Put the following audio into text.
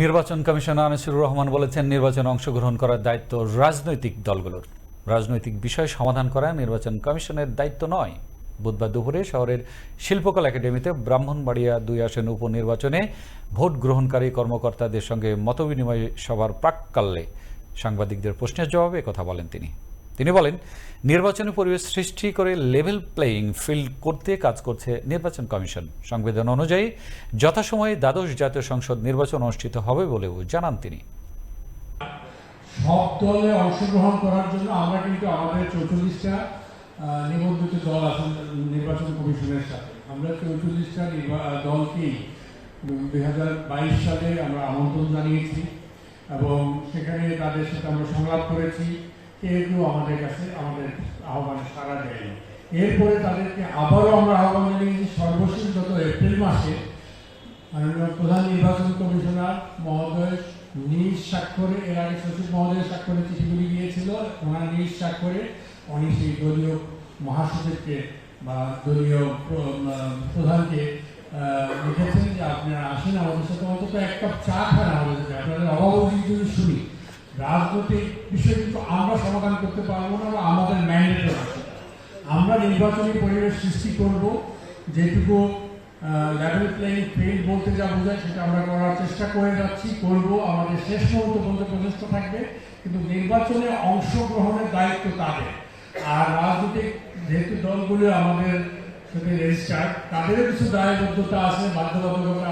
নির্বাচন কমিশনার আনিসুর রহমান বলেছেন, নির্বাচনে অংশগ্রহণ করার দায়িত্ব রাজনৈতিক দলগুলোর। রাজনৈতিক বিষয় সমাধান করা নির্বাচন কমিশনের দায়িত্ব নয়। বুধবার দুপুরে শহরের শিল্পকলা একাডেমিতে ব্রাহ্মণবাড়িয়া দুই আসন উপনির্বাচনে ভোট গ্রহণকারী কর্মকর্তাদের সঙ্গে মতবিনিময় সভার প্রাককালে সাংবাদিকদের প্রশ্নের জবাবে কথা বলেন তিনি। তিনি বলেন, নির্বাচনী পরিবেশ সৃষ্টি করে লেভেল প্লেয়িং ফিল্ড করতে কাজ করছে নির্বাচন কমিশন। সংবিধান অনুযায়ী যথাসময়ে দ্বাদশ জাতীয় সংসদ নির্বাচন অনুষ্ঠিত হবে বলেও জানান তিনি। সব দলে অংশগ্রহণ করার জন্য আমরা কিন্তু আমাদের চৌচল্লিশটা নিবন্ধিত দল নির্বাচন কমিশনের সাথে। আমরা চৌচল্লিশটা দুই হাজার বাইশ সালে আমরা আমন্ত্রণ জানিয়েছি এবং সেখানে তাদের সাথে আমরা সংলাপ করেছি। কেউ আমাদের কাছে আমাদের আহ্বানে সাড়া দেয়নি। এরপরে তাদেরকে আবারও আমরা আহ্বান জানিয়েছি, সর্বশেষ গত এপ্রিল মাসে মাননীয় প্রধান নির্বাচন কমিশনার মহোদয় নিজ স্বাক্ষরে, এর আগে সচিব মহোদয়ের স্বাক্ষরে চিঠিগুলি গিয়েছিল ওনার নিজ স্বাক্ষরে উনি সেই দলীয় মহাসচিবকে বা দলীয় প্রধানকে লিখেছেন যে আপনারা আসেন আমাদের সাথে। অন্তত এক কাপ চা খান আমাদের সাথে। আপনাদের অভাবী যদি রাজনৈতিক বিষয় কিন্তু আমরা সমাধান করতে পারব না আমাদের ম্যান্ডেটও আছে। আমরা নির্বাচনী পরিবেশ সৃষ্টি করব, যেটুকু লেভেল প্লেইং ফিল্ড বলতে যা বোঝায় সেটা আমরা করার চেষ্টা করে যাচ্ছি, করব। আমাদের শেষ মুহূর্ত পর্যন্ত প্রচেষ্টা থাকবে, কিন্তু নির্বাচনে অংশগ্রহণের দায়িত্ব তাদের। আর রাজনৈতিক যেহেতু দলগুলো আমাদের সাথে রেজিস্টার তাদেরও কিছু দায়বদ্ধতা আছে, বাধ্যবাধকতা